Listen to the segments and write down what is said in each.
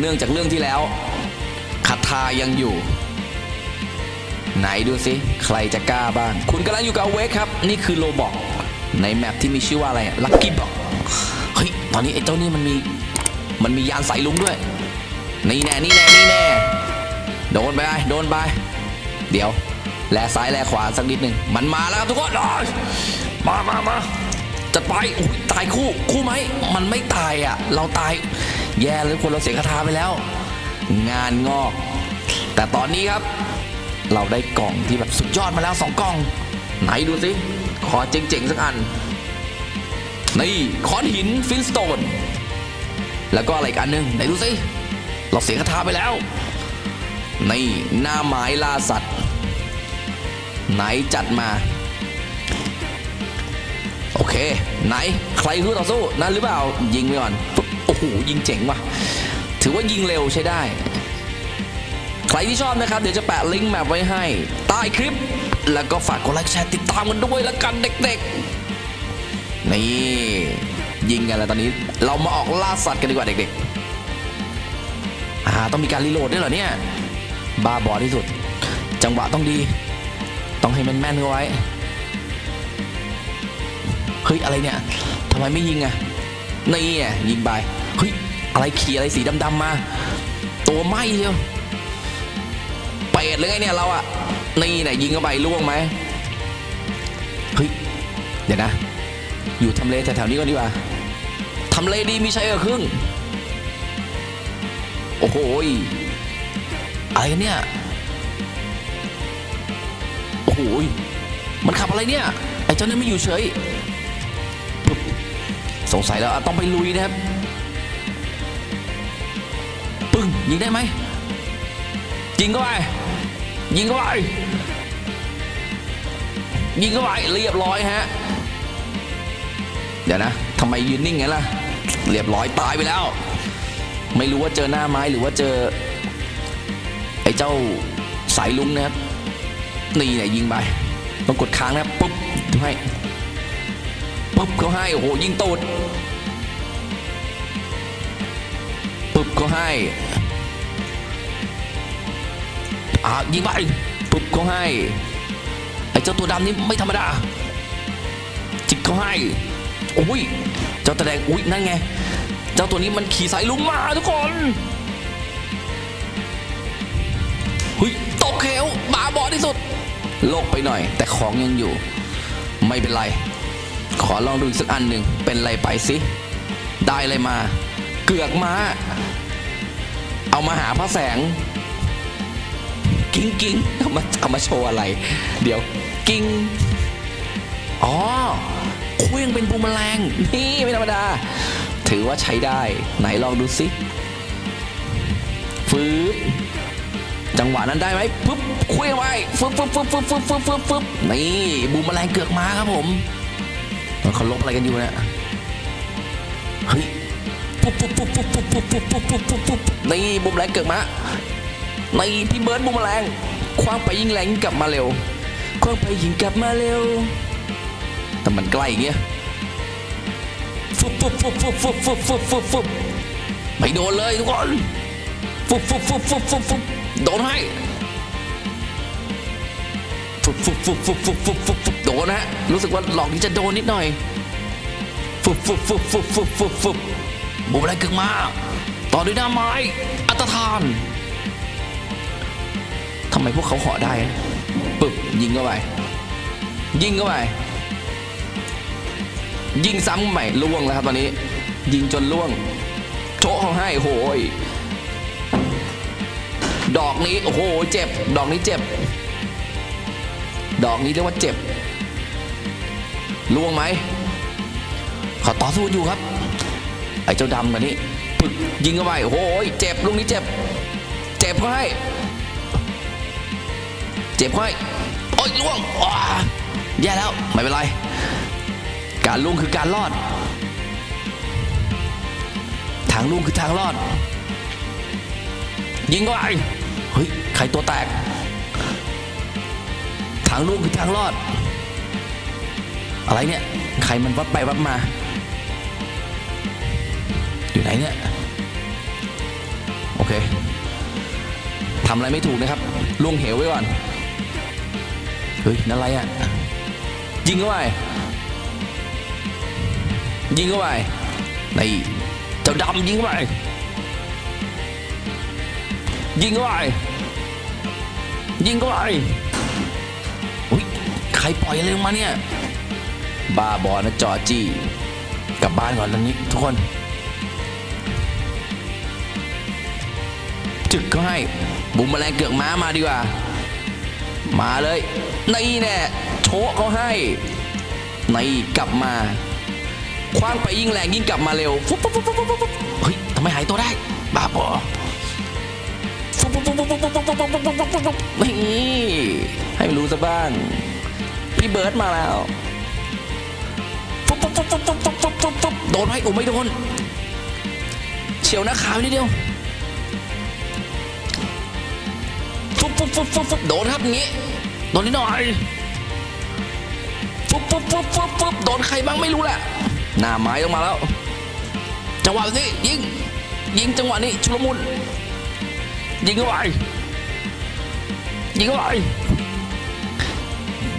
เนื่องจากเรื่องที่แล้วคาถายังอยู่ ไหนดูสิ ใครจะกล้าบ้าง คุณกำลังอยู่กับเวกครับ นี่คือโลบอกในแมปที่มีชื่อว่าอะไรลักกี้บอกเฮ้ย ตอนนี้ไอ้เจ้านี่มันมี มันมียานสายลุงด้วย นี่แน่ นี่แน่ นี่แน่ โดนไป โดนไป เดี๋ยว แลซ้ายแลขวาสักนิดหนึ่ง มันมาแล้วครับทุกคน มามามาจัดไปตายคู่ คู่ไหม มันไม่ตายอะ เราตาย แย่เลยคนเราเสียคาถาไปแล้ว งานงอก แต่ตอนนี้ครับ เราได้กล่องที่แบบสุดยอดมาแล้วสองกล่อง ไหนดูสิขอเจ๋งๆสักอัน นี่ค้อนหินฟินสโตน แล้วก็อะไรอีกอันหนึ่งไหนดูสิเราเสียคาถาไปแล้ว นี่หน้าไม้ล่าสัตว์ ไหนจัดมา โอเค ไหนใครคือต่อสู้นั่นหรือเปล่ายิงไปก่อนป โอ้โหยิงเจ๋งว่ะ ถือว่ายิงเร็วใช้ได้ ใครที่ชอบนะครับ เดี๋ยวจะแปะลิงก์แมปไว้ให้ใต้คลิป แล้วก็ฝากกดไลค์แชร์ติดตามกันด้วยแล้วกันเด็กๆ นี่ ยิงกันแล้วตอนนี้เรามาออกล่าสัตว์กันดีกว่าเด็กๆอ่าต้องมีการรีโหลดด้วยเหรอเนี่ยบาบอที่สุด จังหวะต้องดี ต้องให้แม่นๆเข้าไว้เฮ้ย อะไรเนี่ยทำไมไม่ยิงอะนี่ยิงไป อะไรขี่อะไรสีดำๆมา ตัวไหมเชียวเป็ดเลยไงเนี่ยเราอะนี่ไหนยิงเข้าไปล่วงไหมเฮ้ยเดี๋ยวนะ อยู่ทำเลแถวๆนี้ก่อนดีกว่าทำเลดีมีใช้เออครึ่ง โอ้โหยอะไรเนี่ยโอ้โหยมันขับอะไรเนี่ยไอ้เจ้านี่ไม่อยู่เฉยสงสัยแล้วต้องไปลุยนะครับึงยิงได้ไหมยิงเข้าไปยิงเข้าไปยิงเข้าไปเรียบร้อยฮะเดี๋ยวนะทำไมยืนนิ่งไงล่ะ เรียบร้อยตายไปแล้ว ไม่รู้ว่าเจอหน้าไม้หรือว่าเจอ ไอ้เจ้าสายลุงนะครับนี่เนี่ยยิงไปต้องกดค้างนะครับปุ๊บให้ปุ๊บเขาให้โอ้โหยิงตูด เขาให้อ่ายิงไปปุ๊บเขาให้ไอ้เจ้าตัวดำนี่ไม่ธรรมดา จิกเขาให้โอ้ยเจ้าตะแดงอุ้ยนั่นไง เจ้าตัวนี้มันขี่สายลุงมาทุกคนเฮ้ยตกเหวบาบอที่สุด โลกไปหน่อย แต่ของยังอยู่ ไม่เป็นไร ขอลองดูอีกสักอันหนึ่งเป็นไรไปสิได้อะไรมา เกือกม้า เอามาหาพระแสง กิ้งกิ้งเอามาเอามาโชว์อะไร เดี๋ยวกิ้งอ๋อเคว้งเป็นบูมแมลงนี่ไม่ธรรมดา ถือว่าใช้ได้ไหนลองดูสิฟืบจังหวะนั้นได้ไหมปุ๊บเคว้งไว้ฟึบฟึบฟึบฟึบฟึบฟึบฟึบฟึบนี่บูมแมลงเกือกมาครับผมเออเขาลบอะไรกันอยู่เนี่ยเฮ้ย ปุ๊บปุ๊บปุ๊บปุ๊บปุ๊บปุ๊บปุ๊บปุ๊บปุ๊บปุ๊บปุ๊บนี่บูมแมลงเกือกมาในพี่เบิร์ดบูมแมลงคว้างไปยิงแรงกลับมาเร็วคว้างไปยิงกลับมาเร็วแต่มันใกล้เงี้ยฟุบฟุบฟุบฟุบฟุบฟุบฟุบฟุบฟุบไม่โดนเลยทุกคนฟุบฟุบฟุบฟุบฟุบฟุบโดนให้ฟุบฟุบฟุบฟุบฟุบฟุบฟุบฟุบโดนนะฮะรู้สึกว่าหลอกที่จะโดนนิดหน่อยฟุบฟุบฟุบฟุบฟุบฟุบฟุบ บุบอะไรเกิดมา ต่อด้วยหน้าไม้ อัตทานทำไมพวกเขาเหาะได้ปึบยิงเข้าไป ยิงเข้าไป ยิงซ้ำใหม่ล่วงแล้วครับตอนนี้ ยิงจนล่วง โชะเขาให้โอ้โหยดอกนี้ โอ้โห เจ็บ ดอกนี้เจ็บ ดอกนี้เรียกว่าเจ็บล่วงไหมเขาต่อสู้อยู่ครับ อ้เจ้าดำกันนี้ปึกยิงเข้าไปโอ้ยเจ็บลูกนี้เจ็บ เจ็บเขาให้ เจ็บเขาให้โอ้ยล่วงอ้าแย่แล้วไม่เป็นไร การลุ่งคือการรอด ทางลุ่งคือทางรอด ยิงเข้าไปเฮ้ยใครตัวแตก ทางลุ่งคือทางรอด อะไรเนี่ย ใครมันวัดไปวัดมา นเนี่ยเคทำอะไรไม่ถูกนะครับล่วงเหวไว้ก่อน เฮ้ย นั่นอะไรอะ ยิงเข้าไป ยิงเข้าไปในเจ้าดำยิงเข้าไป ยิงเข้าไป ยิงเข้าไปอุ้ย ใครปล่อยอะไรลงมาเนี่ย บ้าบอนะจอจี้ กลับบ้านก่อนตอนนี้ทุกคน จึกเขาให้ บุมแมลงเกือกม้ามาดีกว่า มาเลยนี่แน่โชะเขาให้นี่กลับมาคว้างไปยิ่งแรงยิ่งกลับมาเร็วฟุ๊บฟุ๊บฟุ๊บฟุ๊บฟุ๊บเฮ้ยทำไมหายตัวได้บ้าบอฟุ๊บฟุ๊บฟุ๊บฟุ๊บฟุ๊บฟุ๊บฟุ๊บฟุ๊บฟุ๊บฟุ๊บฟุ๊บนี่ให้มันรู้ซะบ้าง พี่เบิร์ดมาแล้วฟุ๊บฟุ๊บฟุ๊บฟุ๊บฟุ๊บฟุ๊บฟุ๊บโดนไหมโอ้ไม่โดนเฉียวน้าขาไปนิดเดียว ฟุบฟุบฟุบฟุบฟุบโดนครับงี้โดนนิดหน่อยฟุบฟุบฟุบฟุบฟุบโดนใครบ้างไม่รู้แหละหน้าไม้ต้องมาแล้วจังหวะนี้ยิงยิงจังหวะนี้ชุลมุนยิงเข้าไปยิงเข้าไป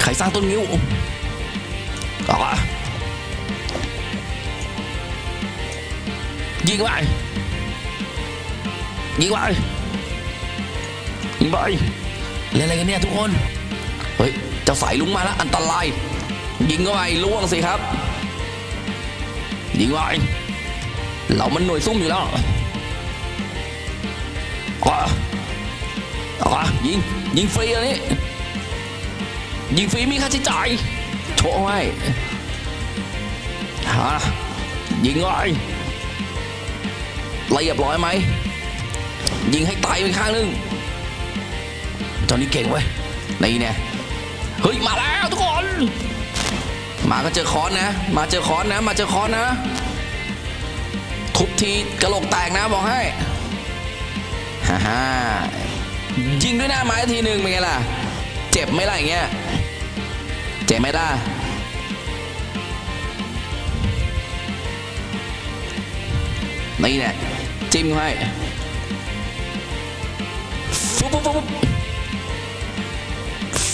ใครสร้างต้นงิ้วออกมายิงเข้าไปยิงเข้าไป ยิงไปเล่นอะไรกันเนี่ยทุกคน เฮ้ยเจ้าสายลุงมาแล้วอันตราย ยิงเข้าไปล่วงสิครับ ยิงไปเรามันหน่วยซุ่มอยู่แล้วขวาขวายิง ยิงฟรีอันนี้ ยิงฟรีมีค่าใช้จ่ายโชว์ไว้ฮะยิงเข้าไปเรียบร้อยไหม ยิงให้ตายไปข้างหนึง เจ้านี้เก่งเว้ยนี่เนี่ยเฮ้ย มาแล้วทุกคน มาก็เจอค้อนนะ มาเจอค้อนนะ มาเจอค้อนนะทุบทีกระโหลกแตกนะบอกให้ฮ่าฮ่ายิงด้วยหน้าไม้ทีหนึ่งเป็นไงล่ะ เจ็บไหมล่ะอย่างเงี้ย เจ็บไหมล่ะนี่เนี่ยจิ้มให้ฟุ๊บฟุ๊บฟุ๊บ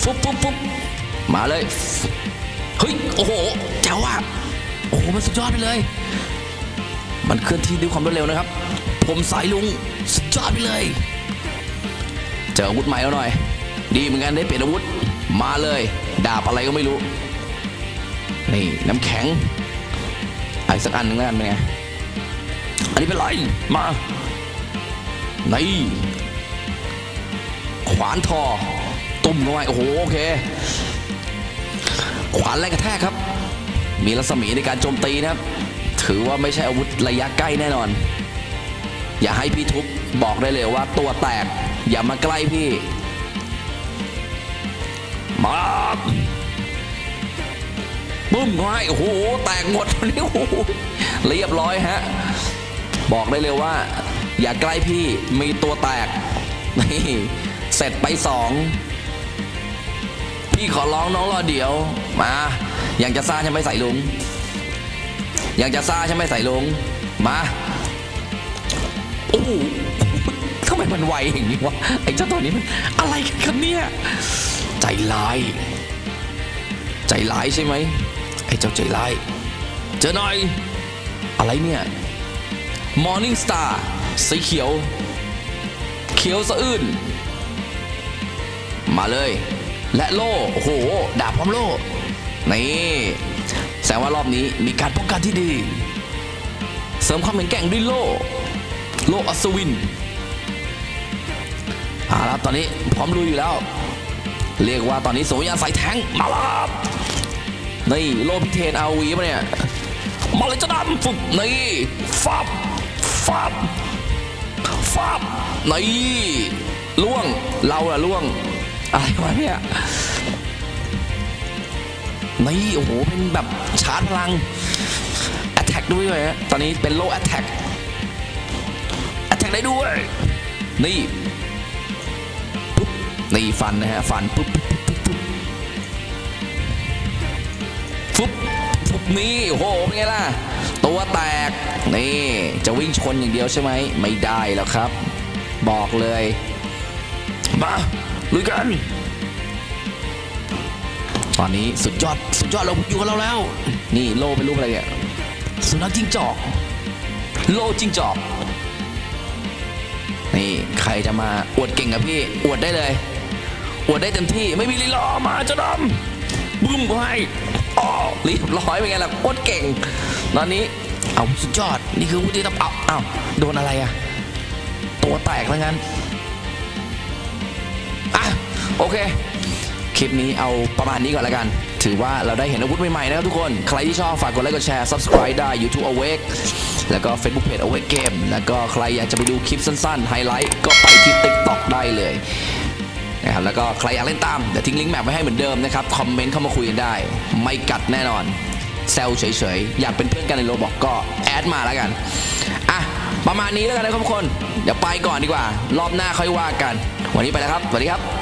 ฟุ๊บฟุ๊บฟุ๊บมาเลย เฮ้ย โอ้โหแจ๋วอะโอ้โห มันสุดยอดไปเลย มันเคลื่อนที่ด้วยความรวดเร็วนะครับ ผมสายลุง สุดยอดไปเลย เจออาวุธใหม่แล้วหน่อย ดีเหมือนกันได้เปลี่ยนอาวุธ มาเลย ดาบอะไรก็ไม่รู้ นี่ น้ำแข็งไอ้สักอันหนึ่งแล้วกันเป็นไง อันนี้เป็นไร มานี่ขวานทอ ตุ่มเข้าไปโอ้โหโอเค ขวานแรงกระแทกครับ มีรัศมีในการโจมตีนะครับ ถือว่าไม่ใช่อาวุธระยะใกล้แน่นอน อย่าให้พี่ทุบบอกได้เลยว่าตัวแตก อย่ามาใกล้พี่ มาบึ้มเข้าให้โอ้โหแตกหมดนี่โอ้โหเรียบร้อยฮะบอกได้เลยว่า อย่าใกล้พี่มีตัวแตกนี่เสร็จไปสอง พี่ขอร้องน้องรอเดี๋ยว มายังจะซ่าใช่ไหมใส่ลุงยังจะซ่าใช่ไหมใส่ลุงมาโอ้ทำไมมันไวอย่างนี้วะไอ้เจ้าตัวนี้มันอะไรกันครับเนี่ยใจร้ายใจร้ายใช่ไหมไอ้เจ้าใจร้ายเจอหน่อย อะไรเนี่ย Morning Star สีเขียว เขียวสะอื้นมาเลย และโล่โอ้โห ดาบพร้อมโล่ นี่ แสดงว่ารอบนี้มีการป้องกันที่ดี เสริมความแข็งแกร่งด้วยโล่ โล่อัศวินเอาละตอนนี้พร้อมลุยอยู่แล้ว เรียกว่าตอนนี้สมญาสายแทงมาแล้วครับนี่โลพิเทนอาวีปะเนี่ย มาเลยจ้าดำฝึกนี่ฟับฟับฟับนี่ล่วงเราอะล่วง อะไรวะเนี่ยนี่โอ้โห เป็นแบบชาร์จพลัง Attack ด้วยเลยฮะตอนนี้เป็น low attack Attack ได้ด้วย นี่ปุ๊บนี่ฟันนะฮะ ฟันปุ๊บปุ๊บปุ๊บปุ๊บฟุบฟุบนี่โอ้โหเป็นไงล่ะ ตัวแตก นี่ จะวิ่งชนอย่างเดียวใช่ไหม ไม่ได้แล้วครับ บอกเลย มา ลุยกัน ตอนนี้สุดยอดสุดยอดเราอยู่กับเราแล้ว นี่โลเป็นรูปอะไรเนี่ยสุนัขจิ้งจอก โลจิ้งจอก นี่ใครจะมาอวดเก่งกับพี่ อวดได้เลย อวดได้เต็มที่ไม่มีลีลามาเจ้าดำบึ้มไปอ๋อเรียบร้อยเป็นไงล่ะโคตรเก่ง ตอนนี้เอาสุดยอดนี่คือวุฒิทัพเอาเอาโดนอะไรอะตัวแตกแล้วงั้น โอเค คลิปนี้เอาประมาณนี้ก่อนล้วกัน ถือว่าเราได้เห็นอาวุธใหม่ๆนะครับทุกคน ใครที่ชอบฝากกดไลค์กดแชร์ subscribe ได้ YouTube Awake แล้วก็ Facebook Page Awake Game แล้วก็ใครอยากจะไปดูคลิปสั้นๆ ไฮไลท์ก็ไปที่ TikTok ได้เลยนะครับแล้วก็ใครอยากเล่นตามเดี๋ยวทิ้งลิงก์แมปไว้ให้เหมือนเดิมนะครับ คอมเมนต์เข้ามาคุยกันได้ ไม่กัดแน่นอนแซวเฉยๆ อยากเป็นเพื่อนกันในโรบอกก็แอดมาแล้วกัน อะ ประมาณนี้แล้วกันนะครับทุกคน เดี๋ยวไปก่อนดีกว่า รอบหน้าค่อยว่ากัน วันนี้ไปแล้วครับ สวัสดีครับ